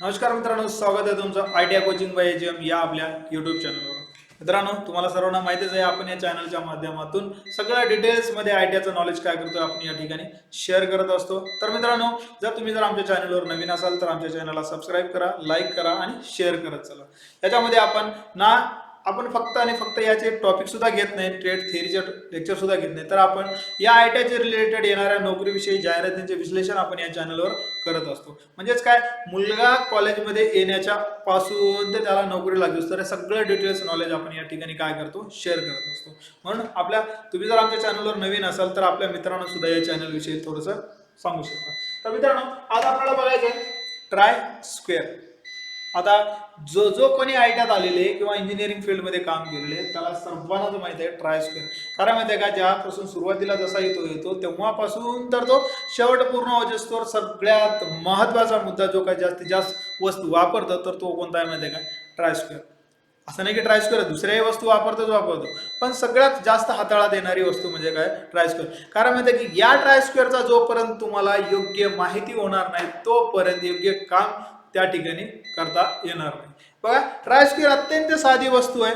नमस्कार मित्रांनो स्वागत आहे तुमचं आयडिया कोचिंग बाय एम या आपल्या युट्यूब चॅनलवर मित्रांनो तुम्हाला सर्वांना माहितीच आहे आपण या चॅनलच्या माध्यमातून सगळ्या डिटेल्समध्ये आयडियाचं नॉलेज काय करतो आपण या ठिकाणी शेअर करत असतो. तर मित्रांनो जर तुम्ही जर आमच्या चॅनलवर नवीन असाल तर आमच्या चॅनलला सबस्क्राईब करा लाईक करा आणि शेअर करत चला. याच्यामध्ये आपण ना आपण फक्त आणि फक्त याचे टॉपिक सुद्धा घेत नाही ट्रेड थिअरीचे लेक्चर सुद्धा घेत नाही. तर आपण या आयटीआयचे रिलेटेड येणाऱ्या नोकरीविषयी जाहिरातींचे विश्लेषण आपण या चॅनलवर करत असतो. म्हणजेच काय? मुलगा कॉलेजमध्ये येण्याच्या पासून ते त्याला नोकरी लागली तर सगळं डिटेल्स नॉलेज आपण या ठिकाणी काय करतो? शेअर करत असतो. म्हणून आपल्या तुम्ही जर आमच्या चॅनलवर नवीन असाल तर आपल्या मित्रांना सुद्धा या चॅनलविषयी थोडंसं सांगू शकता. तर मित्रांनो आज आपल्याला बघायचं आहे ट्राय स्क्वेअर आता जो जो कोणी आयट्यात आलेले किंवा इंजिनिअरिंग फील्डमध्ये काम केलेले त्याला सर्वांनाच माहिती आहे ट्राय स्क्वेअर कारण माहिती आहे का ज्यापासून सुरुवातीला जसा येतो येतो तेव्हापासून तर तो शेवट पूर्ण होजेस्तोवर सगळ्यात महत्त्वाचा मुद्दा जो काय जास्तीत जास्त वस्तू वापरतो तर तो कोणता आहे माहिती आहे का? ट्राय स्क्वेअर असं नाही की ट्राय स्क्वेअर दुसऱ्याही वस्तू वापरतोच वापरतो. पण सगळ्यात जास्त हाताळा देणारी वस्तू म्हणजे काय? ट्राय स्क्वेअर कारण माहिती आहे की या ट्राय स्क्वेअरचा जोपर्यंत तुम्हाला योग्य माहिती होणार नाही तोपर्यंत योग्य काम त्या ठिकाणी करता येणार नाही. बघा ट्राय अत्यंत साधी वस्तू आहे.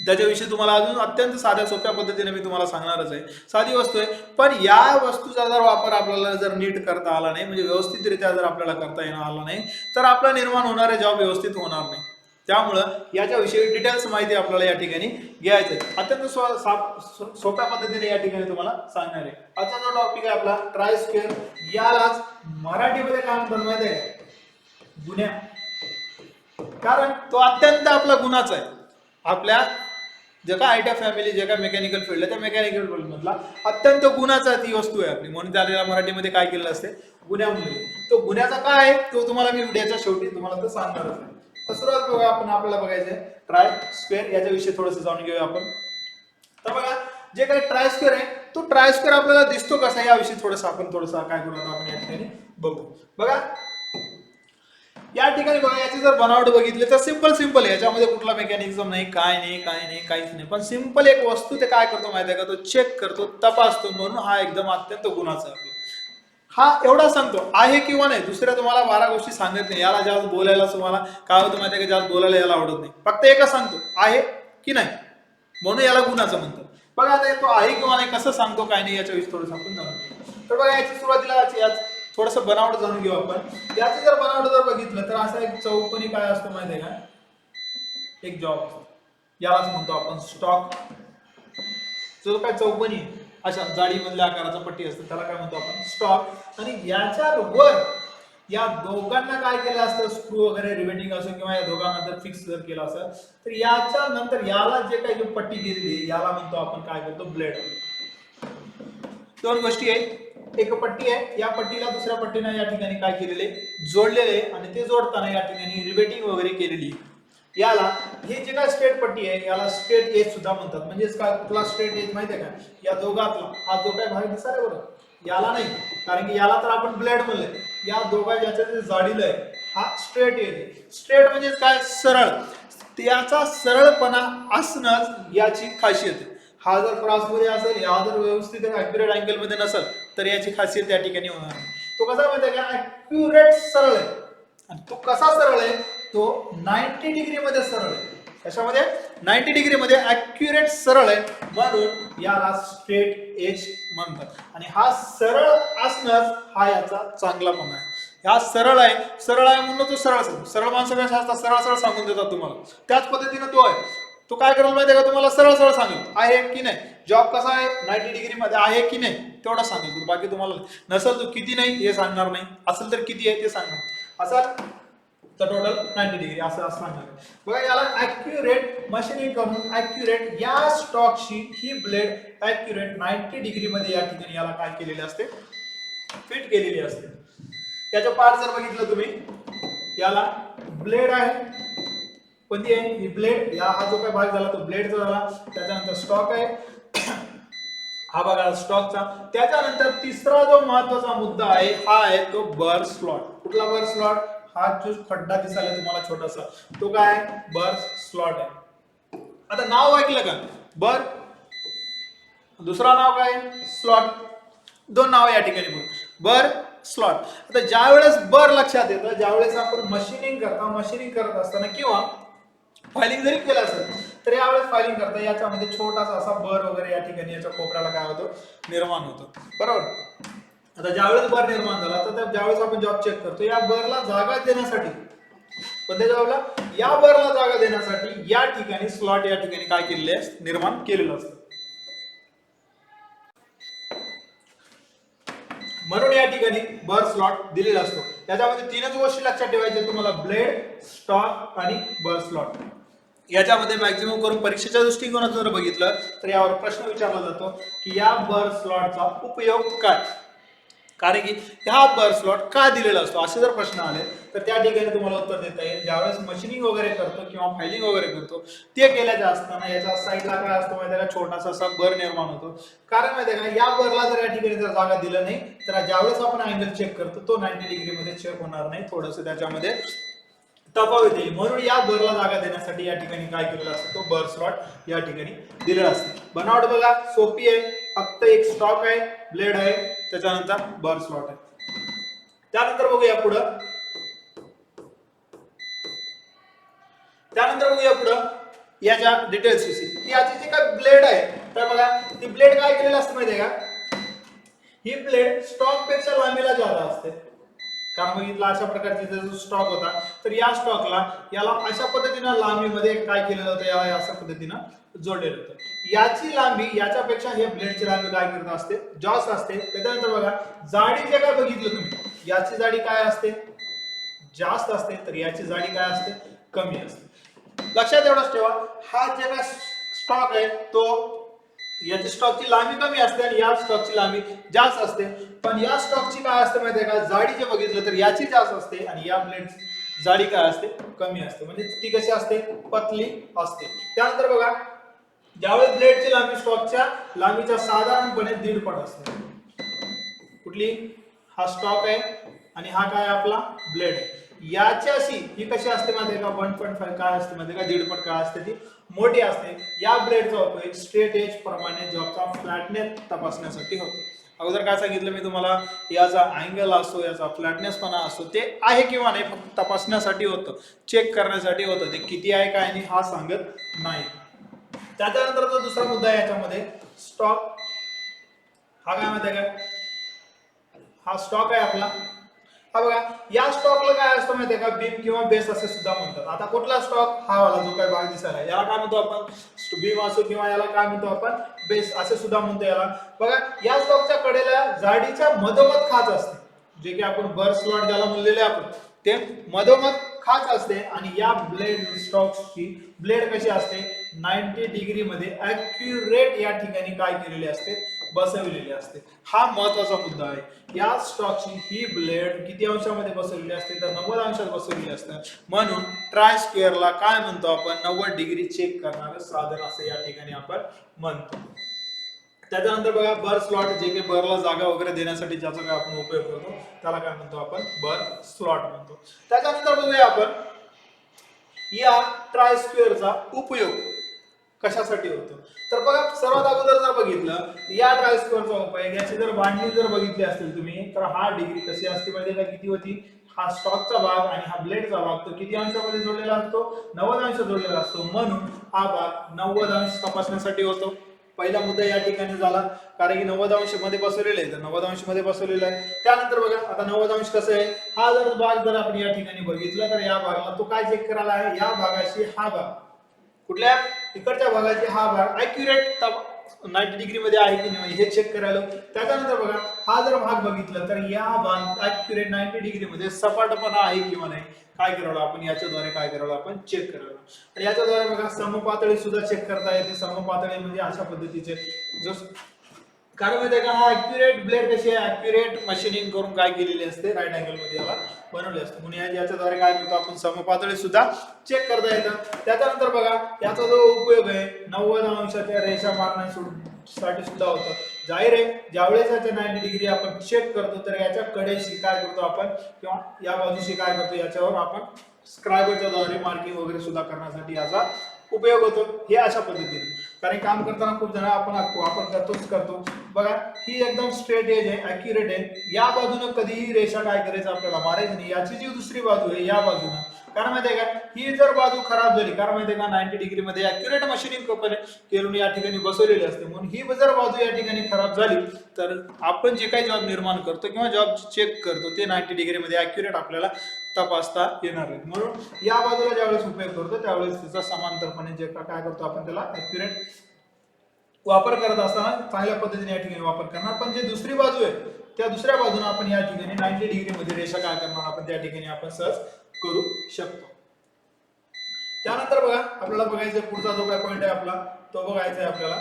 त्याच्याविषयी तुम्हाला अजून अत्यंत साध्या सोप्या पद्धतीने मी तुम्हाला सांगणारच आहे. साधी वस्तू आहे. पण या वस्तूचा जर वापर आपल्याला जर नीट करता आला नाही म्हणजे व्यवस्थितरित्या जर आपल्याला करता येणार आला नाही तर आपला निर्माण होणारे जॉब व्यवस्थित होणार नाही. त्यामुळं याच्याविषयी डिटेल्स माहिती आपल्याला या ठिकाणी घ्यायचं आहे अत्यंत स्व सोप्या पद्धतीने या ठिकाणी तुम्हाला सांगणार आहे. आजचा जो टॉपिक आहे आपला ट्राय स्क्वेअर यालाच मराठीमध्ये काय म्हणतात माहिती आहे गुन्ह्या. कारण तो अत्यंत आपला गुन्हाचा आहे. आपल्या जे काय आयट्या फॅमिली जे काय मेकॅनिकल फील्ड आहे त्या मेकॅनिकल फील्डमधला अत्यंत गुन्हाचा ती वस्तू आहे आपली. म्हणून त्याला मराठीमध्ये काय केलेलं असते? गुन्ह्यामध्ये. तो गुन्ह्याचा काय आहे? तो तुम्हाला मी व्हिडिओच्या शेवटी तुम्हाला तर सांगणारच आहे. तर सुरुवात बघा आपण आपल्याला बघायचं ट्राय स्क्वेअर याच्याविषयी थोडंसं जाणून घेऊया आपण. तर बघा जे काही ट्राय स्क्वेअर आहे तो ट्राय स्क्वेअर आपल्याला दिसतो कसा? याविषयी थोडंसं आपण थोडंसं काय करू आपण या ठिकाणी बघू. बघा या ठिकाणी बघा याची जर बनावट बघितली तर सिंपल सिंपल आहे. याच्यामध्ये कुठला मेकॅनिझम नाही काय नाही काय नाही काहीच नाही. पण सिंपल एक वस्तू ते काय करतो माहिती आहे का? तो चेक करतो तपासतो म्हणून हा एकदम अत्यंत गुणाचा हा एवढा सांगतो. आहे किंवा नाही दुसऱ्या तुम्हाला बारा गोष्टी सांगत नाही. याला ज्यावेळेस बोलायला तुम्हाला काय होतं माहिती आहे का? ज्यावेळेस बोलायला याला आवडत नाही. फक्त एकच सांगतो. आहे की नाही? म्हणून याला गुणाचं म्हणतो बघा आता तो आहे किंवा नाही कसं सांगतो काय नाही याच्याविषयी थोडं सांगून तर बघा याची सुरुवातीला याच थोडंसं बनावट जाणून घेऊ आपण. याचं जर बनावट जर बघितलं तर असा एक चौकोनी काय असतो माहिती आहे का? एक जॉब यालाच म्हणतो आपण स्टॉक जो काय चौकोनी अशा जाडीमधल्या आकाराचा पट्टी असतं त्याला काय म्हणतो आपण? स्टॉक आणि याच्या वर या दोघांना काय केलं असतं? स्क्रू वगैरे रिवेटिंग असो किंवा या दोघांना जर फिक्स जर केलं असं तर याच्या नंतर याला जे काही पट्टी गेलेली याला म्हणतो आपण काय करतो? ब्लेड दोन गोष्टी आहेत. एक पट्टी आहे. या पट्टीला दुसऱ्या पट्टीने या ठिकाणी काय केलेले जोडलेले आहे आणि ते जोडताना या ठिकाणी रिबेटिंग वगैरे केलेली आहे. याला हे जे काय स्ट्रेट पट्टी आहे याला स्ट्रेट एज सुद्धा म्हणतात. म्हणजेच काय? कुठला स्ट्रेट एज माहिती आहे का? या दोघातला. हा जो काय भाग दिसला बरोबर याला नाही. कारण की याला तर आपण ब्लेड म्हणलंय. या दोघा ज्याच्या जे जाडीला आहे हा स्ट्रेट एज स्ट्रेट म्हणजे काय? सरळ. त्याचा सरळपणा असणंच याची खासियत आहे. हा जर क्रॉसमध्ये असेल या जर व्यवस्थित अॅक्युरेट अँगलमध्ये नसेल तर याची खासियत त्या ठिकाणी होणार. तो कसा माहिती आहे का? अॅक्युरेट सरळ आहे. आणि तो कसा सरळ आहे? तो नाईन्टी डिग्री मध्ये सरळ आहे. कशामध्ये? नाईन्टी डिग्रीमध्ये ॲक्युरेट अॅक्युरेट सरळ आहे. म्हणून याला स्ट्रेट एज म्हणतात. आणि हा सरळ असणंच हा याचा चांगलापणा आहे. हा सरळ आहे. सरळ आहे म्हणून तो सरळ असतो सरळ माणसं कशा असतात? सरळ सरळ सांगून देतात तुम्हाला. त्याच पद्धतीनं तो आहे. तो काय करायला माहिती आहे का? तुम्हाला सरळ सरळ सांगेल. आहे की नाही? जॉब कसा आहे? नाईन्टी डिग्री मध्ये आहे की नाही? तेवढा सांगेल बाकी तुम्हाला नसेल तो किती नाही हे सांगणार नाही. असेल तर किती आहे ते सांगणार. असं तर टोटल नाईन्टी डिग्री असं असं सांगणार. बघा याला ॲक्युरेट मशीनिंग करून ॲक्युरेट या स्टॉकशी ही ब्लेड ॲक्युरेट नाईन्टी डिग्री मध्ये या ठिकाणी याला काय केलेले असते? फिट केलेली असते. याचं पार्ट जर बघितलं तुम्ही याला ब्लेड आहे. कोणती आहे? ही ब्लेड या हा जो काय भाग झाला तो ब्लेडचा झाला त्याच्यानंतर स्टॉक आहे. हा बघा स्टॉकचा त्याच्यानंतर तिसरा जो महत्त्वाचा मुद्दा आहे हा आहे तो बर स्लॉट कुठला बर स्लॉट हा जो खड्डा दिसायला तुम्हाला छोटासा. तो काय? बर स्लॉट आहे. आता नाव ऐकलं का? बर. दुसरा नाव काय? स्लॉट दोन नाव या ठिकाणी बघ. बर स्लॉट आता ज्या वेळेस बर लक्षात येतं ज्यावेळेस आपण मशीनिंग करता मशीनिंग करत असताना किंवा फायलिंग जरी केलं असेल तर यावेळेस फायलिंग करता याच्यामध्ये छोटासा असा बर वगैरे या ठिकाणी याच्या कोपऱ्याला काय होतो? निर्माण होतो. बरोबर? आता ज्यावेळेस बर निर्माण झाला तर ज्यावेळेस आपण जॉब चेक करतो या बरला जागा देण्यासाठी. पण त्या जॉबला या बरला जागा देण्यासाठी या ठिकाणी स्लॉट या ठिकाणी काय केलेले निर्माण केलेलं असतं. म्हणून या ठिकाणी बर स्लॉट दिलेला असतो. त्याच्यामध्ये तीनच गोष्टी लक्षात ठेवायच्या तुम्हाला. ब्लेड स्टॉक आणि बर स्लॉट याच्यामध्ये मॅक्झिमम करून परीक्षेच्या दृष्टिकोनातून जर बघितलं तर यावर प्रश्न विचारला जातो की या बर स्लॉटचा उपयोग काय? कारण की हा बर स्लॉट का दिलेला असतो? असे जर प्रश्न आले तर त्या ठिकाणी तुम्हाला उत्तर देता येईल. ज्यावेळेस मशीनिंग वगैरे करतो किंवा फायलिंग वगैरे करतो ते केल्याचं असताना याचा साईडला काय असतो माहिती का? छोटासा असा बर निर्माण होतो. कारण माहिती आहे का या बरला जर या ठिकाणी जर जागा दिलं नाही तर ज्यावेळेस आपण अँगल चेक करतो तो नाईन्टी डिग्रीमध्ये चेक होणार नाही. थोडस त्याच्यामध्ये तफावत येईल म्हणून या बरला जागा देण्यासाठी या ठिकाणी काय केलेला असतो? तो बर स्लॉट या ठिकाणी दिलेला असतो. बनावट बघा सोपी आहे फक्त एक स्टॉक आहे ब्लेड आहे त्याच्यानंतर बर स्लॉट आहे. त्यानंतर बघूया पुढं. त्यानंतर बघूया पुढं. याच्या डिटेल्स विषयी. याची जी काय ब्लेड आहे तर बघा ती ब्लेड काय केलेलं असतं माहितीये का? ही ब्लेड स्टॉकपेक्षा लांबीला जादा असते. कारण बघितलं अशा प्रकारचे जो स्टॉक होता तर या स्टॉकला याला अशा पद्धतीनं लांबीमध्ये काय केलेलं होतं याला अशा पद्धतीनं जोडलेलं होतं. याची लांबी याच्यापेक्षा हे ब्लेडची लांबी काय करत असते? जास्त असते. त्याच्यानंतर बघा जाडी जे काय बघितलं तुम्ही याची जाडी काय असते? जास्त असते. तर याची जाडी काय असते? कमी असते. लक्षात एवढंच ठेवा हा जे काय स्टॉक आहे तो याची स्टॉकची लांबी कमी असते आणि या स्टॉकची लांबी जास्त असते. पण या स्टॉकची काय असते माहितीये का? जाडी जे बघितलं तर याची जास्त असते आणि या ब्लेड जाडी काय असते? कमी असते. म्हणजे ती कशी असते? पतली असते. त्यानंतर बघा ज्यावेळेस ब्लेडची लांबी स्टॉकच्या लांबीच्या साधारणपणे दीड पट असते. कुठली? हा स्टॉक आहे आणि हा काय आपला? ब्लेड आहे. याच्याशी ही कशी असते माहिती आहे का? वन पॉईंट फाईव्ह काय असते माहिती का? दीड पट काय असते ती? मोठी असते. या ब्लेडचा उपयोग स्ट्रेट एज प्रमाणे जॉबचा फ्लॅटनेस तपासण्यासाठी होतो. अगोदर काय सांगितलं मी तुम्हाला? याचा अँगल असतो याचा फ्लॅटनेसपणा असतो ते आहे किंवा नाही फक्त तपासण्यासाठी होतं. चेक करण्यासाठी होतं. ते किती आहे काय नाही हा सांगत नाही. त्याच्यानंतरचा दुसरा मुद्दा आहे याच्यामध्ये स्टॉक हा काय माहिती आहे का? हा स्टॉक आहे आपला. हा बघा या स्टॉकला काय असतं माहितीये का? बीम किंवा बेस असे सुद्धा म्हणतात. आता कुठला स्टॉक हा वाला जो काय भाग दिसायला. याला काय म्हणतो आपण? बीम असो किंवा याला काय म्हणतो आपण? बेस असे सुद्धा म्हणतो याला. बघा या स्टॉकच्या कडेला जाडीच्या मधोमध खाच असते. जे की आपण बर स्लॉट ज्याला म्हणलेले आपण ते मधोमध खाच असते आणि या ब्लेड स्टॉक्सची ब्लेड कशी असते? नाईन्टी डिग्री मध्ये अॅक्युरेट या ठिकाणी काय केलेली असते? बसवलेली असते. हा महत्त्वाचा मुद्दा आहे. या स्टॉकची ही ब्लेड किती अंशामध्ये बसवलेली असते? तर नव्वद अंशात बसवलेली असते म्हणून ट्राय स्क्वेअरला काय म्हणतो आपण? नव्वद डिग्री चेक करणारं साधन असं या ठिकाणी आपण म्हणतो. त्याच्यानंतर बघा बर स्लॉट जे काही बरला जागा वगैरे देण्यासाठी ज्याचा काय आपण उपयोग करतो त्याला काय म्हणतो आपण? बर स्लॉट म्हणतो. त्याच्यानंतर बघूया आपण या ट्राय स्क्वेअरचा उपयोग. कशासाठी होतो? तर बघा सर्वात अगोदर जर बघितलं या ट्राय स्क्वेअरचा उपयोग याची जर बांधणी जर बघितली असेल तुम्ही तर हा डिग्री कशी असते माहिती का? किती होती? हा स्टॉकचा भाग आणि हा ब्लेडचा भाग तो किती अंशामध्ये जोडलेला असतो? नव्वद अंश जोडलेला असतो. म्हणून हा भाग नव्वद अंश तपासण्यासाठी होतो. पहिला मुद्दा या ठिकाणी झाला कारण की नव्वद अंशमध्ये बसवलेलं आहे. तर नव्वद अंशमध्ये बसवलेलं आहे. त्यानंतर बघा आता नव्वद अंश कसं आहे? हा जर भाग जर आपण या ठिकाणी बघितला तर या भागाला तो काय चेक करायला आहे? या भागाशी हा भाग. कुठल्या? इकडच्या भागाची हा भाग अॅक्युरेट नाईन्टी डिग्री मध्ये आहे की नाही हे चेक करायला त्याच्यानंतर बघा हा जर भाग बघितला तर या भाग अॅक्युरेट नाईन्टी डिग्री मध्ये सपाटपणा आहे किंवा नाही काय करावं आपण? याच्याद्वारे काय करावं आपण? चेक करावं आणि याच्याद्वारे बघा समपातळी सुद्धा चेक करता येते. समपातळी म्हणजे अशा पद्धतीचे जो कारण माहिती आहे का हा अॅक्युरेट ब्लेड कशी आहे? अॅक्युरेट मशीनिंग करून काय केलेली असते? राईट अँगलमध्ये याला बनवले असते. म्हणून या- याच्याद्वारे काय करतो आपण? समपातळी सुद्धा चेक करता येतं. त्याच्यानंतर बघा याचा जो उपयोग आहे नव्वद अंशाच्या रेषा मारण्यासाठी सुद्धा होतं. जाहीर आहे ज्यावेळेस याच्या नाईन्टी डिग्री आपण चेक करतो तर याच्या कडेशी काय करतो आपण? किंवा या बाजूशी काय करतो? याच्यावर आपण स्क्रायबरच्या द्वारे मार्किंग वगैरे सुद्धा करण्यासाठी याचा उपयोग होतो. हे अशा पद्धतीने. कारण काम करताना खूप जण आपण आपण करतोच करतो. बघा ही एकदम स्ट्रेट एज आहे अॅक्युरेट आहे. या बाजूनं कधीही रेषा काय करायचं आपल्याला मारायचं नाही. याची जी दुसरी बाजू आहे या बाजूनं. कारण माहितीये का ही जर बाजू खराब झाली कारण माहितीये का नाईन्टी डिग्री मध्ये मशीनिंग कंपनी करून या ठिकाणी बसवलेली असते. म्हणून ही जर बाजू या ठिकाणी खराब झाली तर आपण जे काही जॉब निर्माण करतो किंवा जॉब चेक करतो ते नाईन्टी डिग्री मध्ये अॅक्युरेट आपल्याला तपासता येणार आहे म्हणून या बाजूला ज्यावेळेस उपयोग करतो त्यावेळेस तिचा समांतरपणे जे काय करतो आपण त्याला अॅक्युरेट वापर करत असताना चांगल्या पद्धतीने या ठिकाणी वापर करणार. पण जे दुसरी बाजू आहे त्या दुसऱ्या बाजूने आपण या ठिकाणी नाईन्टी डिग्री मध्ये रेषा काय करणार आपण त्या ठिकाणी आपण सहज करू शकतो. त्यानंतर बघा आपल्याला बघायचं पुढचा जो काय पॉईंट आहे आपला तो बघायचा आहे आपल्याला.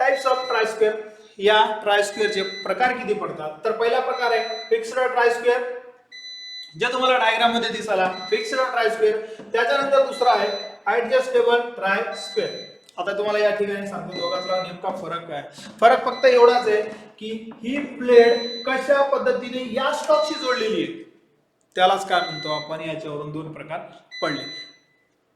टाइप्स ऑफ ट्रायस्क्वेअर या ट्रायस्क्वेअरचे प्रकार किती पडतात? तर पहिला प्रकार आहे फिक्स्ड ट्रायस्क्वेअर जे तुम्हाला डायग्राममध्ये दिसाला फिक्स्ड ट्रायस्क्वेअर त्याच्यानंतर दुसरा आहे ऍडजस्टेबल ट्राय स्क्वेअर आता तुम्हाला या ठिकाणी सांगतो दोघांचा नेमका फरक काय? फरक फक्त एवढाच आहे की ही प्लेट कशा पद्धतीने या स्टॉकशी जोडलेली आहे? त्यालाच काय म्हणतो आपण? याच्यावरून दोन प्रकार पडले.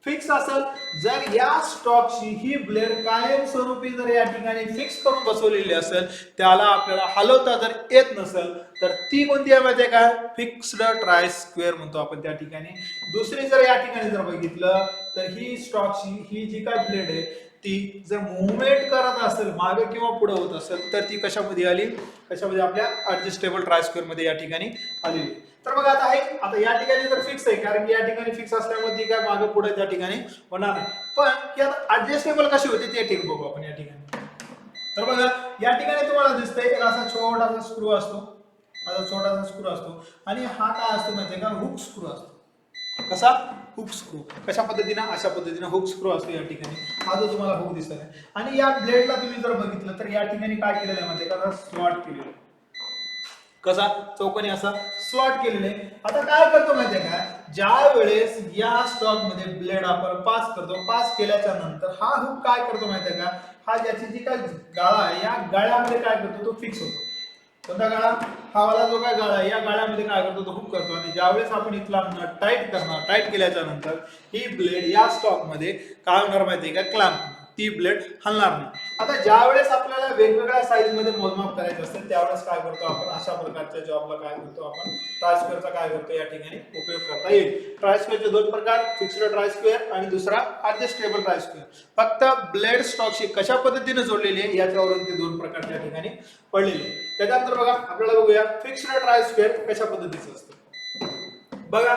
फिक्स असेल जर या स्टॉकशी ही ब्लेड कायमस्वरूपी जर या ठिकाणी फिक्स करून बसवलेली असेल त्याला आपल्याला हलवता जर येत नसेल तर ती कोणती आहे माहिती काय फिक्स्ड ट्राय स्क्वेअर म्हणतो आपण त्या ठिकाणी. दुसरी जर या ठिकाणी जर बघितलं तर ही स्टॉकशी ही जी काय ब्लेड आहे ती जर मुवमेंट करत असेल मागे किंवा पुढे होत असेल तर ती कशामध्ये आली? कशामध्ये आपल्या ऍडजस्टेबल ट्रायमध्ये या ठिकाणी आलेली तर बघा आता आहे आता या ठिकाणी तर फिक्स आहे कारण की या ठिकाणी फिक्स असल्यामुळे ती काय मागे पुढे त्या ठिकाणी होणार नाही. पण की आता ऍडजस्टेबल कशी होते ते ठीक बघू आपण या ठिकाणी. तर बघा या ठिकाणी तुम्हाला दिसतंय एक असा छोटासा स्क्रू असतो. असा छोटासा स्क्रू असतो. आणि हा काय असतो माहितीये का? हुक स्क्रू असतो. कसा? हुक स्क्रू कशा पद्धतीनं? अशा पद्धतीनं हुक स्क्रू असतो या ठिकाणी. हा जो तुम्हाला हुक दिसत आहे आणि या ब्लेडला तुम्ही जर बघितलं तर या ठिकाणी काय केलेलं आहे माहितीये कसा स्लॉट केलेलं कसा? चौकोनी असा स्लॉट केलेले आता काय करतो माहितीये का? ज्या वेळेस या स्टॉकमध्ये ब्लेड आपण पास करतो पास केल्याच्यानंतर हा हुक काय करतो माहितीये का? हा ज्याची जी काय गाळा आहे या गाळ्यामध्ये काय करतो? तो फिक्स होतो. कोणता गाळा? हा वाला जो काय गाळा या गाळ्यामध्ये काय करतो तो हुक करतो आणि ज्यावेळेस आपण इथला नट टाईट करणार टाईट केल्याच्यानंतर ही ब्लेड या स्टॉकमध्ये काय होणार माहितीये का? क्लॅम्प ती ब्लेड हलणार नाही. आता ज्या वेळेस आपल्याला वेगवेगळ्या साईजमध्ये मोजमाप करायचं असतं त्यावेळेस काय करतो आपण? अशा प्रकारच्या जॉबला काय करतो आपण? ट्रायस्क्वेअरचा काय करतो? या ठिकाणी उपयोग करता येईल. ट्रायस्क्वेअरचे दोन प्रकार फिक्स्ड ट्रायस्क्वेअर आणि दुसरा ऍडजस्टेबल ट्रायस्क्वेअर फक्त ब्लेड स्टॉकशी कशा पद्धतीने जोडलेली आहे याच्यावरून ते दोन प्रकार त्या ठिकाणी पडलेले त्याच्यानंतर बघा आपल्याला बघूया फिक्स्ड ट्रायस्क्वेअर कशा पद्धतीचं असतं? बघा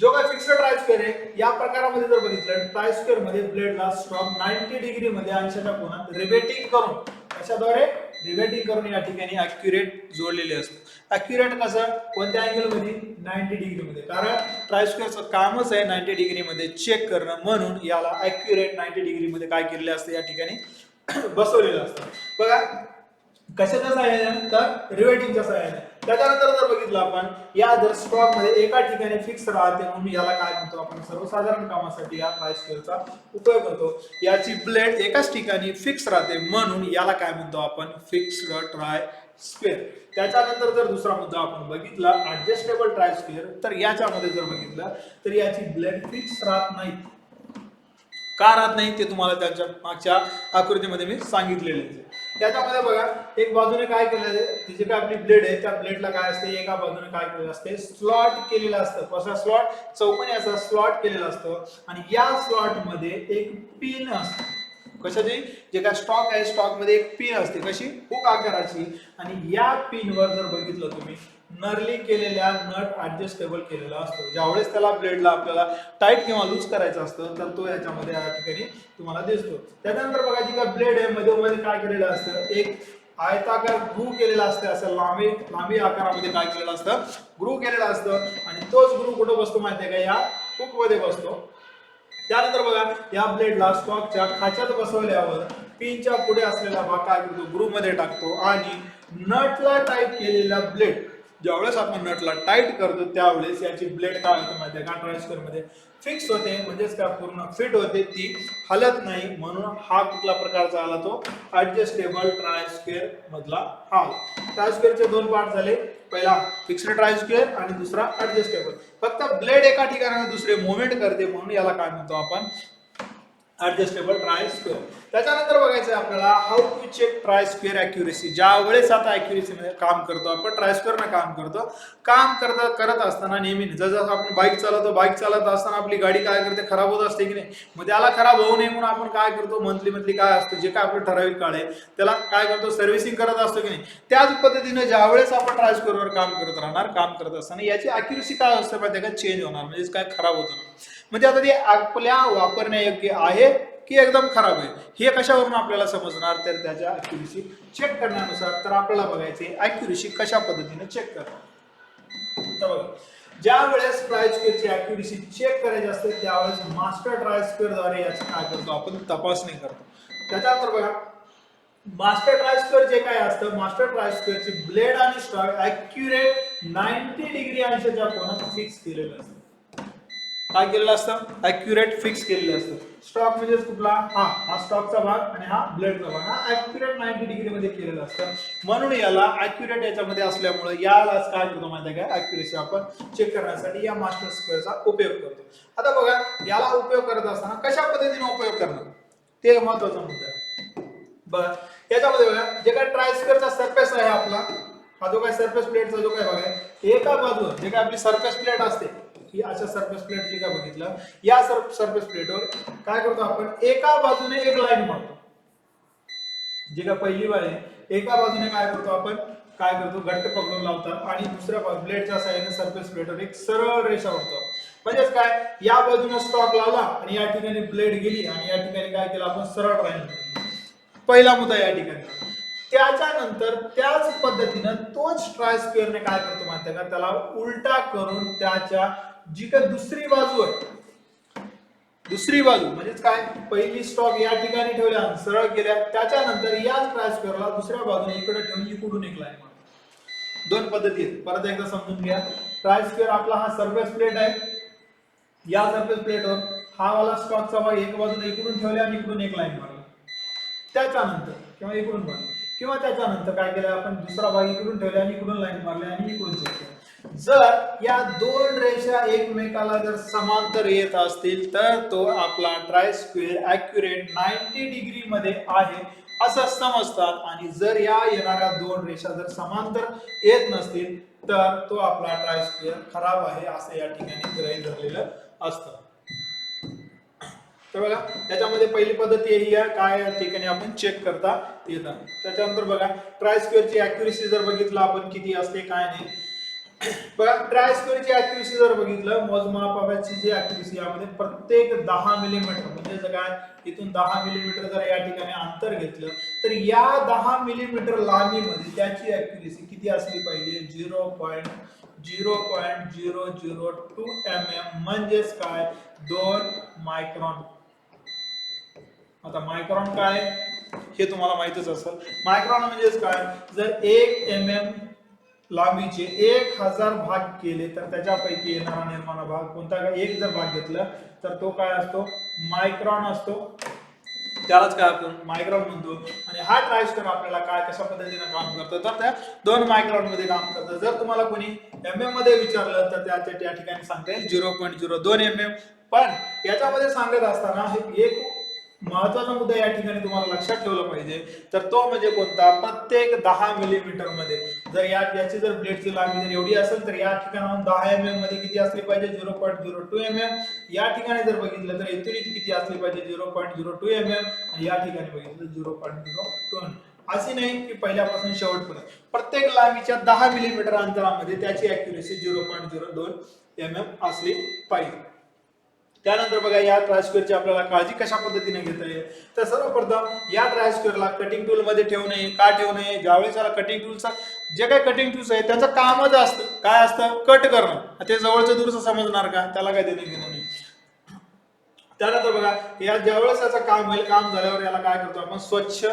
जो काय फिक्स्ड ट्रायस्क्वेअर आहे या प्रकारामध्ये जर बघितलं ट्रायस्क्वेअरमध्ये ब्लेडला स्टॉक 90 डिग्री मध्ये अंशाच्या कोणात रिवेटिंग करून कशाद्वारे? रिवेटिंग करून या ठिकाणी अॅक्युरेट जोडलेले असतं. अॅक्युरेट कसं? कोणत्या अँगलमध्ये? 90 डिग्री मध्ये कारण ट्रायस्क्वेअरचं कामच आहे 90 डिग्री मध्ये चेक करणं. म्हणून याला अॅक्युरेट 90 डिग्री मध्ये काय केलेले असतं या ठिकाणी? बसवलेलं असतं. बघा कशाच्या सहाय्याने? तर रिवेटिंगच्या सहाय्याने. त्याच्यानंतर जर बघितलं आपण या जर स्टॉकमध्ये एका ठिकाणी फिक्स राहते म्हणून याला काय म्हणतो आपण? सर्वसाधारण कामासाठी या ट्रायस्क्वेअरचा उपयोग करतो याची ब्लेड एकाच ठिकाणी फिक्स राहते म्हणून याला काय म्हणतो आपण? फिक्स्ड ट्राय स्क्वेअर त्याच्यानंतर जर दुसरा मुद्दा आपण बघितला ऍडजस्टेबल ट्राय स्क्वेअर तर याच्यामध्ये जर बघितलं तर याची ब्लेड फिक्स राहत नाही. का राहत नाही? ते तुम्हाला त्याच्या मागच्या आकृतीमध्ये मी सांगितलेले त्याच्यामध्ये बघा एक बाजूने काय केलेलं आहे तिची काय आपली ब्लेड आहे त्या ब्लेडला काय असते एका बाजूने काय केलेलं असते स्लॉट केलेलं असतं. कसा स्लॉट चौकोनी असा स्लॉट केलेला असतो. आणि या स्लॉटमध्ये एक पिन असते. कशाची? जे काय स्टॉक आहे स्टॉकमध्ये एक पिन असते. कशी? हुक आकाराची. आणि या पिनवर जर बघितलं तुम्ही नरली केलेल्या नट ऍडजस्टेबल केलेला असतो. ज्यावेळेस त्याला ब्लेडला आपल्याला टाईट किंवा लूज करायचं असतं तर तो याच्यामध्ये या ठिकाणी तुम्हाला दिसतो. त्यानंतर बघा जी ब्लेड आहे मध्ये मध्ये काय केलेलं असतं? एक आयताकार ग्रू केलेला असतं असं लांबी लांबी आकारामध्ये काय केलेलं असतं? ग्रू केलेलं असतं. आणि तोच ग्रू कुठं बसतो माहितीये का? या हुकमध्ये बसतो. त्यानंतर बघा या ब्लेडला स्टॉकच्या खाच्यात बसवल्यावर पिनच्या पुढे असलेला भाग काय करतो? ग्रू मध्ये टाकतो. आणि नटला टाईप केलेला ब्लेड ज्यावेळेस आपण नटला टाईट करतो त्यावेळेस याची ब्लेड काय होते माहिती आहे का? ट्रान्सफरमध्ये फिक्स होते म्हणजेच काय? पूर्ण फिट होते ती हलत नाही. म्हणून हा कुठला प्रकारचा आला तो? ऍडजस्टेबल ट्रायस्क्वेअर मधला हा. ट्रायस्क्वेअरचे दोन पार्ट झाले. पहिला फिक्स्ड ट्रायस्क्वेअर आणि दुसरा ऍडजस्टेबल फक्त ब्लेड एका ठिकाणाने दुसरे मुवमेंट करते म्हणून याला काय म्हणतो आपण? ऍडजस्टेबल ट्राय स्क्वेअर त्याच्यानंतर बघायचं आहे आपल्याला how to check try square accuracy ज्या वेळेस आता accuracy मध्ये काम करतो आपण ट्राय स्क्वेअरनं काम करतो. काम करत करत असताना नेहमी जसं आपण बाईक चालवतो बाईक चालवत असताना आपली गाडी काय करते खराब होत असते की नाही? मग त्याला खराब होऊ नये म्हणून आपण काय करतो? मंथली मंथली काय असतं? जे काय आपलं ठराविक काळ आहे त्याला काय करतो? सर्व्हिसिंग करत असतो की नाही? त्याच पद्धतीने ज्या वेळेस आपण ट्राय स्क्वेअरवर काम करत राहणार काम करत असताना याची अॅक्युरेसी काय असते पाहिजे का? चेंज होणार म्हणजे काय? खराब होतं म्हणजे आता ते आपल्या वापरण्यायोग्य आहे की एकदम खराब आहे? हे कशावरून आपल्याला समजणार? तर त्याच्या अॅक्युरेसी चेक करण्यानुसार तर आपल्याला बघायचे अॅक्युरेसी कशा पद्धतीने चेक करणार? तर बघा ज्या वेळेस ट्राय स्क्वेअरची अॅक्युरेसी चेक करायची असते त्यावेळेस मास्टर ट्राय स्क्वेअरद्वारे याची काय करतो आपण? तपासणी करतो. त्याच्यानंतर बघा मास्टर ट्राय स्क्वेअर जे काय असतं मास्टर ट्राय स्क्वेअरची ब्लेड आणि स्टॉक अॅक्युरेट नाईन्टी डिग्री अंशाच्या कोणात फिक्स केलेलं असतं. काय केलेलं असतं? अॅक्युरेट फिक्स केलेलं असतं. स्टॉक म्हणजे कुठला? हा हा स्टॉकचा भाग आणि हा ब्लडचा भाग. हा अॅक्युरेट नाईन्टी डिग्री मध्ये केलेलं असतं. म्हणून याला अॅक्युरेट याच्यामध्ये असल्यामुळे यालाच काय करतो माहिती आहे का? अॅक्युरेसी आपण चेक करण्यासाठी या मास्टर स्क्वेअरचा उपयोग करतो. आता बघा याला उपयोग करत असताना कशा पद्धतीने उपयोग करणार? ते महत्त्वाचा मुद्दा आहे. बर याच्यामध्ये बघा जे काय ट्रायस्करचा सरफेस आहे आपला हा जो काय सरफेस प्लेटचा जो काय भाग आहे एका बाजूवर जे काय आपली सरफेस प्लेट असते ही अशा सरफेस प्लेट जे काय बघितलं या सरफेस प्लेटवर काय करतो आपण? एका बाजूने एक लाईन मारतो. जे का पहिली बाय आहे एका बाजूने काय करतो आपण? काय करतो? घट्ट पकडून लावतात आणि दुसऱ्या ब्लेडच्या साह्याने सरफेस प्लेटवर एक सरळ रेषा उडतो म्हणजेच काय? या बाजूने स्टॉक लावला आणि या ठिकाणी ब्लेड गेली आणि या ठिकाणी काय केलं आपण? सरळ राहील. पहिला मुद्दा या ठिकाणी. त्याच्यानंतर त्याच पद्धतीनं तोच ट्राय स्क्वेअरने काय करतो माहिती का? त्याला उलटा करून त्याच्या जी दुसरी बाजू आहे. दुसरी बाजू म्हणजेच काय? पहिली स्टॉक या ठिकाणी ठेवल्या सरळ केल्या. त्याच्यानंतर याच ट्राय करला दुसऱ्या बाजूने इकडे ठेवून इकडून एक लाईन दोन पद्धती आहेत. परत एकदा समजून घ्या. ट्राय स्क्वेअर आपला हा सरफेस प्लेट आहे. या सरफेस प्लेटवर हा वाला स्टॉकचा भाग एक बाजूने इकडून ठेवल्या आणि इकडून एक लाईन मारला त्याच्यानंतर किंवा इकडून मारला किंवा त्याच्यानंतर काय केलं आपण? दुसरा भाग इकडून ठेवला आणि इकडून लाईन मारली आणि इकडून चेक केलं. जर या दोन रेषा एकमेकाला जर समांतर येत असतील तर तो आपला try square accurate ninety degree मध्ये आहे असं समजतात. आणि जर या येणाऱ्या दोन रेषा जर समांतर येत नसतील तर तो आपला ट्राय स्क्वेअर खराब आहे असं या ठिकाणी ग्रही धरलेलं असतं. तर बघा त्याच्यामध्ये पहिली पद्धती ही आहे काय या ठिकाणी आपण चेक करता येतं. त्याच्यानंतर बघा ट्राय स्क्वेअरची अॅक्युरेसी जर बघितलं आपण किती असते काय नाही. बघा ट्राय स्क्वेअरची अॅक्युरेसी जर बघितलं मोजमापाची जी अॅक्युरेसी यामध्ये प्रत्येक दहा मिलीमीटर म्हणजे जर काय इथून दहा मिलीमीटर जर या ठिकाणी अंतर घेतलं तर या दहा मिलीमीटर लांबीमध्ये त्याची ऍक्युरेसी किती असली पाहिजे? Zero point zero point zero zero two M M म्हणजेच काय? दोन मायक्रॉन आता मायक्रॉन काय? हे तुम्हाला माहितच असेल. मायक्रॉन म्हणजेच काय? जर एक एम एम लांबीचे एक हजार भाग केले तर त्याच्यापैकी येणारा निर्माण भाग कोणता? काय एक जर भाग घेतला तर तो काय असतो? मायक्रॉन असतो. त्यालाच काय आपण? मायक्रॉन म्हणतो. आणि हा ट्रायस्टर आपल्याला काय कशा पद्धतीने काम करतो? तर त्या दोन मायक्रॉनमध्ये काम करतं. जर तुम्हाला कोणी एम एममध्ये विचारलं तर त्याच्या त्या ठिकाणी सांगता येईल. झिरो पॉईंट झिरो दोन एम एम पण याच्यामध्ये सांगत असताना हे एक महत्त्वाचा मुद्दा या ठिकाणी तुम्हाला लक्षात ठेवला पाहिजे. तर तो म्हणजे कोणता? प्रत्येक दहा मिलीमीटरमध्ये. जर या याची जर ब्लेडची लांबी जर एवढी असेल तर या ठिकाणाहून दहा एम एममध्ये किती असली पाहिजे? Zero point zero two M M या ठिकाणी जर बघितलं तर इथून किती असली पाहिजे? Zero point zero two M M आणि या ठिकाणी बघितलं झिरो पॉईंट झिरो टू असे नाही की पहिल्यापासून शेवटपर्यंत. प्रत्येक लांबीच्या दहा मिलीमीटर अंतरामध्ये त्याची अॅक्युरेसी झिरो पॉईंट झिरो दोन एम एम असली पाहिजे. त्यानंतर बघा या ट्रायस्क्वेअरची आपल्याला काळजी कशा पद्धतीने घेता येईल? तर सर्वप्रथम या ट्रायस्क्वेअरला कटिंग टूल मध्ये ठेवू नये का ठेवू नये ज्यावेळेस याला कटिंग टूलचा जे काही कटिंग टूल्स आहे त्याचं कामच असतं काय असतं? कट करणं. ते जवळचं दूरचं समजणार का? त्याला काय देणं घेणं नाही. त्यानंतर बघा या ज्यावेळेस याचं काम होईल काम झाल्यावर याला काय करतो आपण? स्वच्छ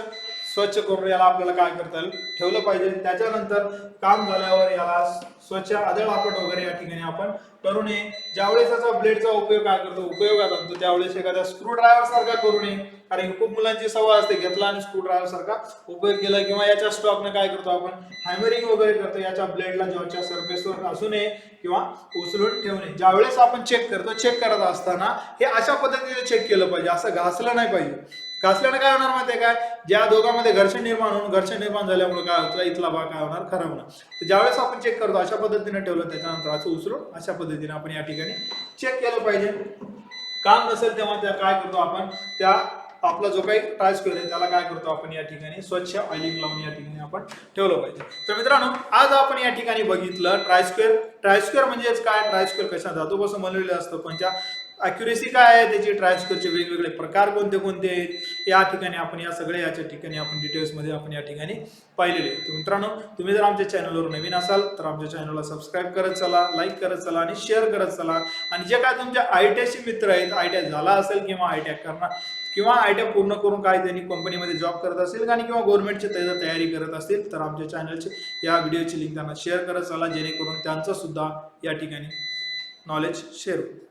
स्वच्छ करून याला आपल्याला काय करता येईल? ठेवलं पाहिजे. त्याच्यानंतर काम झाल्यावर याला स्वच्छ आदळापट वगैरे या ठिकाणी आपण करू नये. ज्यावेळेस त्याचा ब्लेडचा उपयोग काय करतो? उपयोगात आणतो. त्यावेळेस एखाद्या स्क्रू ड्रायव्हर सारखा करू नये. कारण खूप मुलांची सवय असते घेतला आणि स्क्रू ड्रायव्हर सारखा उपयोग केला किंवा याच्या स्टॉकने काय करतो आपण? हॅमरिंग वगैरे करतो. याच्या ब्लेडला जॉबच्या सरफेसवर असू नये किंवा उचलून ठेवू नये. ज्यावेळेस आपण चेक करतो चेक करत असताना हे अशा पद्धतीने चेक केलं पाहिजे. असं घासलं नाही पाहिजे. घासल्यानं काय होणार माहितीये काय? ज्या दोघांमध्ये घर्षण निर्माण होऊन घर्षण निर्माण झाल्यामुळे काय होतं? इथला भाग काय होणार? खराब होणार. तर ज्यावेळेस आपण चेक करतो अशा पद्धतीने ठेवलं त्याच्यानंतर असं उचलून अशा पद्धतीने आपण या ठिकाणी चेक केलं पाहिजे. काम नसेल तेव्हा त्या काय करतो आपण? त्या आपला जो काही ट्रायस्क्वेअर आहे त्याला काय करतो आपण? या ठिकाणी स्वच्छ ऑइलिंग लावून या ठिकाणी आपण ठेवलं पाहिजे. तर मित्रांनो आज आपण या ठिकाणी बघितलं ट्रायस्क्वेअर ट्रायस्क्वेअर म्हणजेच काय? ट्रायस्क्वेअर कशा धातूपासून बनवलेलं असतं. पण त्या अॅक्युरेसी काय आहे? त्याची ट्रान्सफरचे वेगवेगळे प्रकार कोणते कोणते आहेत? या ठिकाणी आपण या सगळ्या याच्या ठिकाणी आपण डिटेल्समध्ये आपण या ठिकाणी पाहिलेले तर मित्रांनो तुम्ही जर आमच्या चॅनलवर नवीन असाल तर आमच्या चॅनलला सबस्क्राईब करत चला लाईक करत चला आणि शेअर करत चला. आणि जे काय तुमच्या आय टी मित्र आहेत आय टी झाला असेल किंवा आय टी करणार किंवा आय टी पूर्ण करून काय त्यांनी कंपनीमध्ये जॉब करत असेल आणि किंवा गव्हर्नमेंटची त्याची तयारी करत असतील तर आमच्या चॅनलचे या व्हिडिओची लिंक त्यांना शेअर करत चला जेणेकरून त्यांचं सुद्धा या ठिकाणी नॉलेज शेअर होईल.